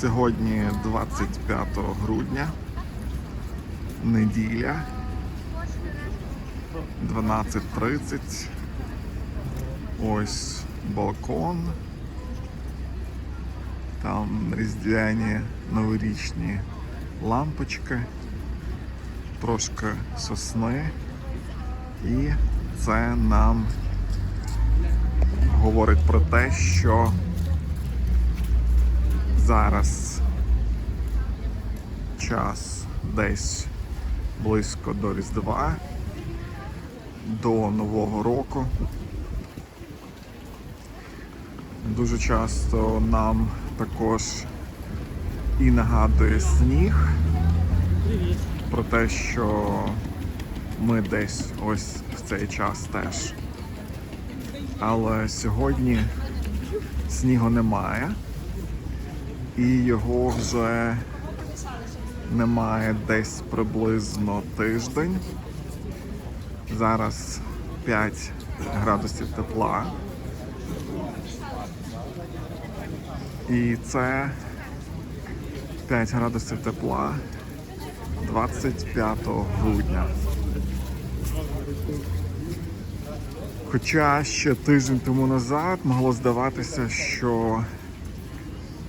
Сьогодні 25 грудня, неділя, 12.30. Ось балкон. Там різдвяні новорічні лампочки, трошки сосни. І це нам говорить про те, що зараз час десь близько до Різдва, до Нового року. Дуже часто нам також і нагадує сніг про те, що ми десь ось в цей час теж. Але сьогодні снігу немає, і його вже немає десь приблизно тиждень. Зараз 5 градусів тепла. І це 5 градусів тепла 25 грудня. Хоча ще тиждень тому назад могло здаватися, що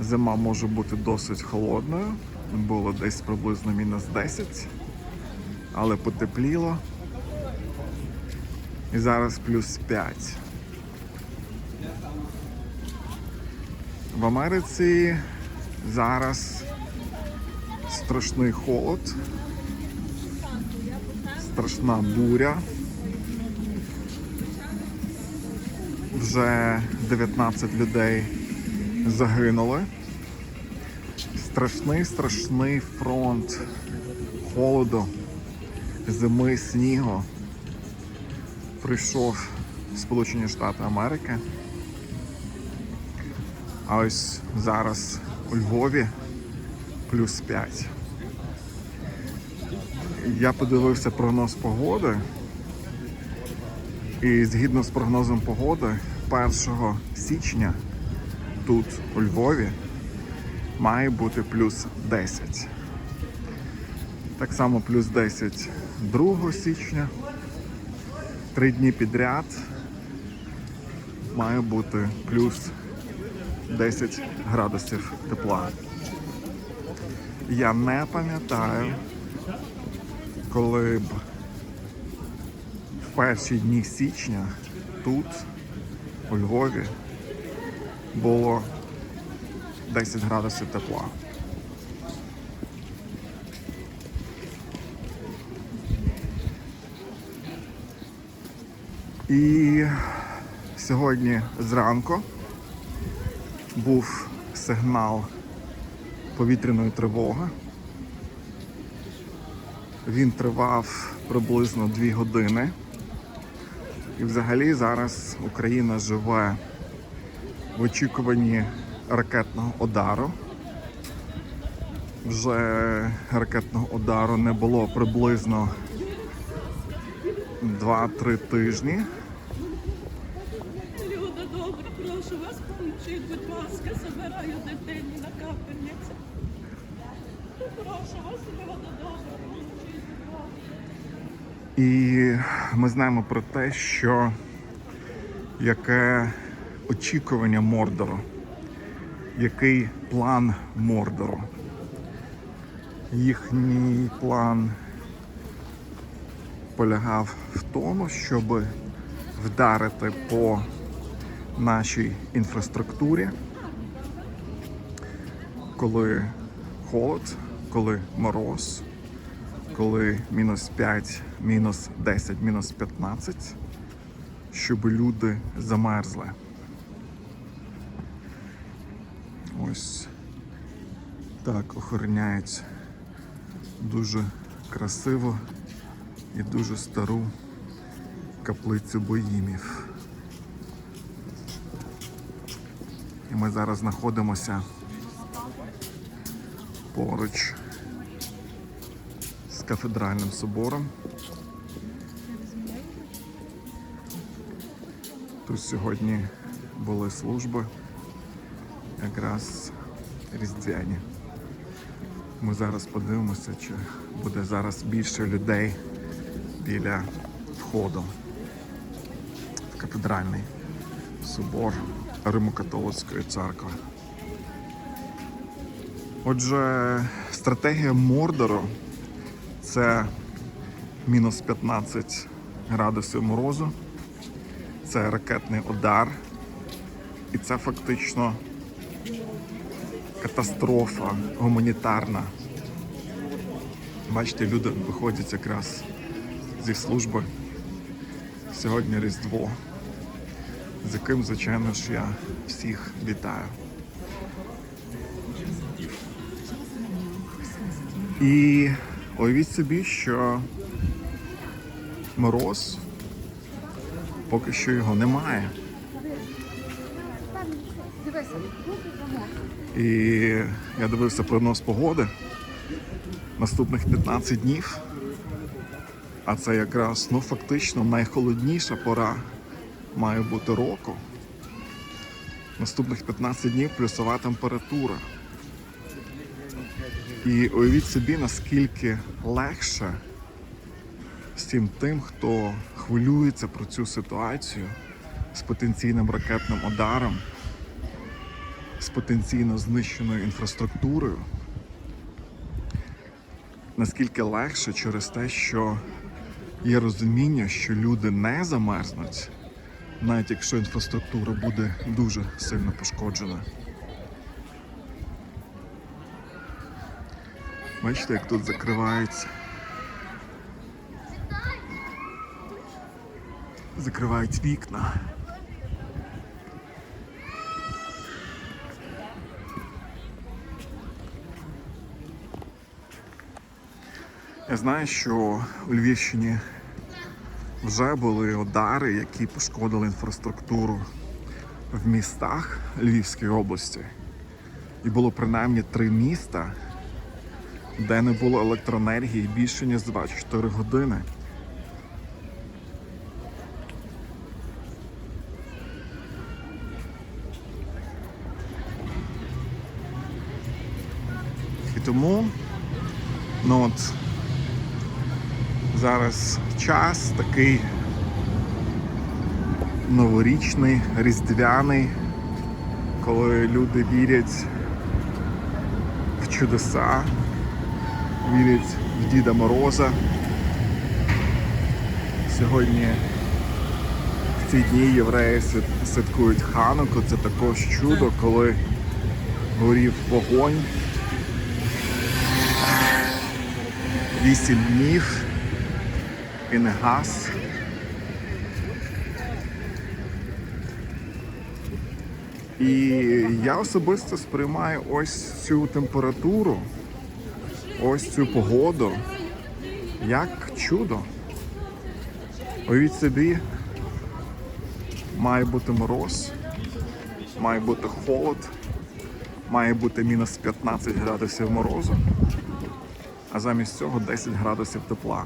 зима може бути досить холодною. Було десь приблизно мінус 10, але потепліло. І зараз плюс 5. В Америці зараз страшний холод, страшна буря. Вже 19 людей загинули. Страшний страшний фронт холоду, зими, снігу прийшов Сполучені Штати Америки. А ось зараз у Львові плюс 5. Я подивився прогноз погоди. І згідно з прогнозом погоди, 1 січня тут, у Львові, має бути плюс 10. Так само плюс 10 2 січня. Три дні підряд має бути плюс 10 градусів тепла. Я не пам'ятаю, коли б в перші дні січня тут, у Львові, було 10 градусів тепла. І сьогодні зранку був сигнал повітряної тривоги. Він тривав приблизно 2 години. І взагалі зараз Україна живе в очікуванні ракетного удару. Вже ракетного удару не було приблизно 2-3 тижні. Люди добрі, прошу вас, поможіть, будь ласка, забираю дитині на капельницю. Прошу вас, поможіть, будь ласка. І ми знаємо про те, що яке очікування Мордору, який план Мордору. Їхній план полягав в тому, щоб вдарити по нашій інфраструктурі, коли холод, коли мороз, коли мінус 5, мінус 10, мінус 15, щоб люди замерзли. Ось так охороняють дуже красиво і дуже стару каплицю боїмів. І ми зараз знаходимося поруч з кафедральним собором. Тут сьогодні були служби якраз різдвяні. Ми зараз подивимося, чи буде зараз більше людей біля входу в кафедральний собор Римо-католицької церкви. Отже, стратегія Мордору це мінус 15 градусів морозу, це ракетний удар, і це фактично катастрофа гуманітарна. Бачите, люди виходять якраз зі служби. Сьогодні Різдво, з яким, звичайно ж, я всіх вітаю. І уявіть собі, що мороз поки що його немає. І я дивився прогноз погоди наступних 15 днів. А це якраз ну, фактично найхолодніша пора має бути року. Наступних 15 днів плюсова температура. І уявіть собі, наскільки легше всім тим, хто хвилюється про цю ситуацію з потенційним ракетним ударом з потенційно знищеною інфраструктурою, наскільки легше через те, що є розуміння, що люди не замерзнуть, навіть якщо інфраструктура буде дуже сильно пошкоджена. Бачите, як тут закриваються. Закривають вікна. Я знаю, що у Львівщині вже були удари, які пошкодили інфраструктуру в містах Львівської області. І було принаймні три міста, де не було електроенергії більше ніж 24 години. І тому ну от, зараз час такий новорічний, різдвяний, коли люди вірять в чудеса, вірять в Діда Мороза. Сьогодні в ці дні євреї свят- святкують Хануку. Це також чудо, коли горів вогонь. Вісім днів газ. І я особисто сприймаю ось цю температуру, ось цю погоду як чудо. Уявіть собі, має бути мороз, має бути холод, має бути мінус 15 градусів морозу, а замість цього 10 градусів тепла.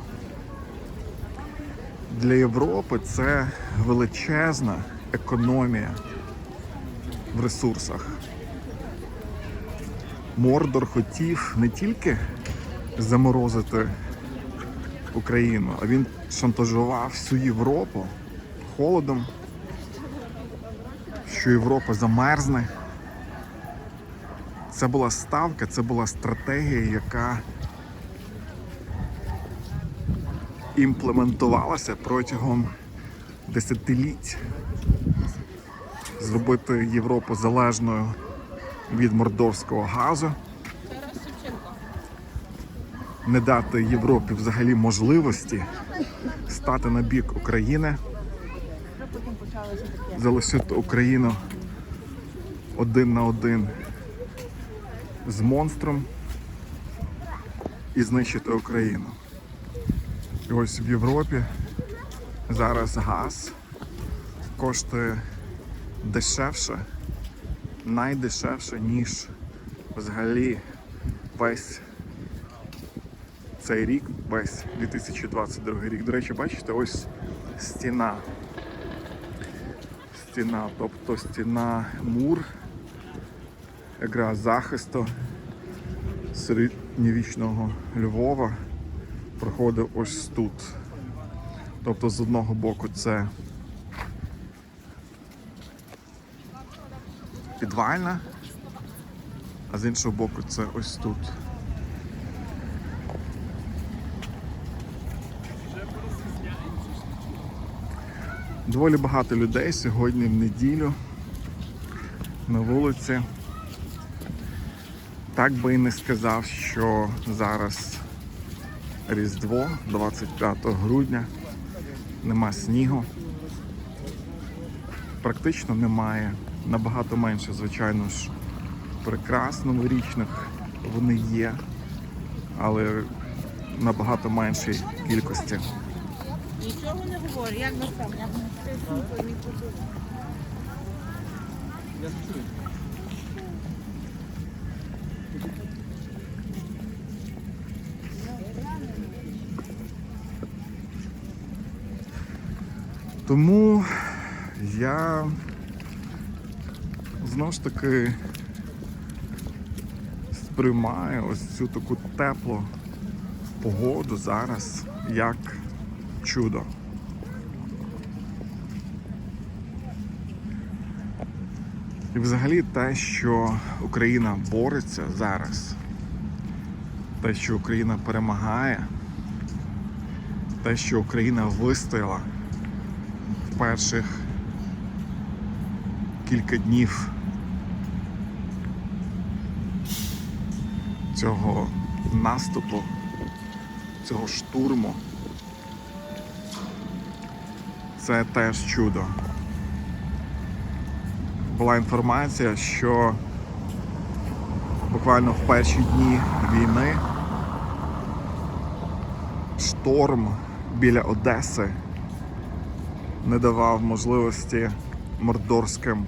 Для Європи це величезна економія в ресурсах. Мордор хотів не тільки заморозити Україну, а він шантажував всю Європу холодом, що Європа замерзне. Це була ставка, це була стратегія, яка імплементувалася протягом десятиліть. Зробити Європу залежною від мордовського газу, не дати Європі взагалі можливості стати на бік України, залишити Україну один на один з монстром і знищити Україну. І ось в Європі зараз газ коштує дешевше, найдешевше, ніж взагалі весь цей рік, весь 2022 рік. До речі, бачите, ось стіна. Стіна, тобто стіна мур якраз захисту середньовічного Львова проходить ось тут. Тобто з одного боку це підвальна, а з іншого боку це ось тут. Доволі багато людей сьогодні в неділю на вулиці. Так би і не сказав, що зараз Різдво 25 грудня, нема снігу. Практично немає. Набагато менше, звичайно ж, прикрас новорічних вони є, але набагато меншій кількості. Нічого не говорю, як на сам, як на Тому я знову ж таки сприймаю ось цю таку теплу погоду зараз як чудо. І взагалі те, що Україна бореться зараз, те, що Україна перемагає, те, що Україна вистояла перших кілька днів цього наступу, цього штурму. Це теж чудо. Була інформація, що буквально в перші дні війни шторм біля Одеси не давав можливості мордорським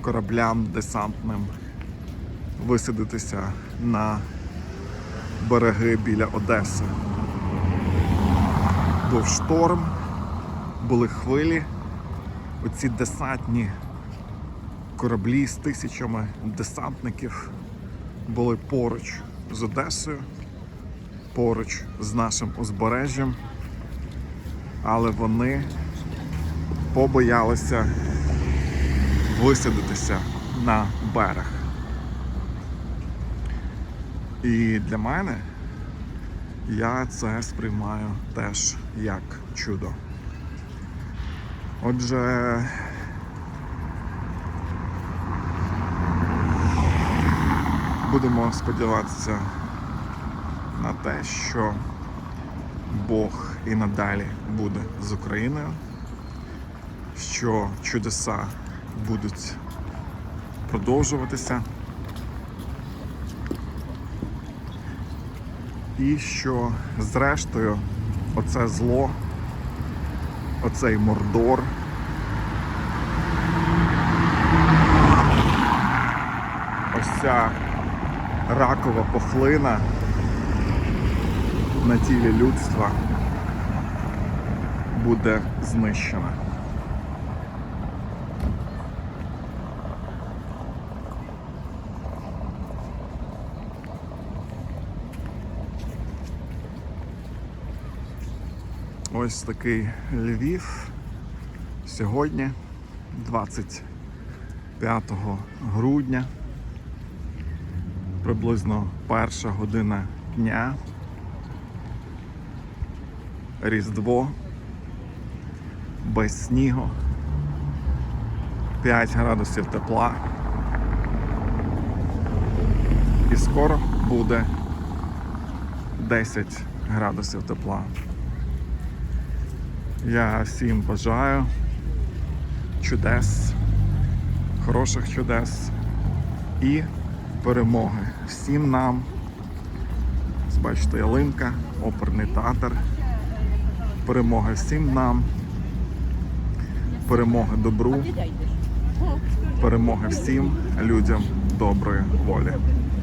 кораблям десантним висадитися на береги біля Одеси. Був шторм, були хвилі. Оці десантні кораблі з тисячами десантників були поруч з Одесою, поруч з нашим узбережжям, але вони побоялися висадитися на берег. І для мене я це сприймаю теж як чудо. Отже, будемо сподіватися на те, що Бог і надалі буде з Україною, що чудеса будуть продовжуватися. І що зрештою оце зло, оцей мордор, ось ця ракова пухлина на тілі людства буде знищена. Ось такий Львів. Сьогодні, 25 грудня, приблизно перша година дня. Різдво без снігу, 5 градусів тепла. І скоро буде 10 градусів тепла. Я всім бажаю чудес, хороших чудес і перемоги. Всім нам. Бачите, ялинка, оперний театр. Перемоги всім нам. Перемоги добру, перемоги всім людям доброї волі.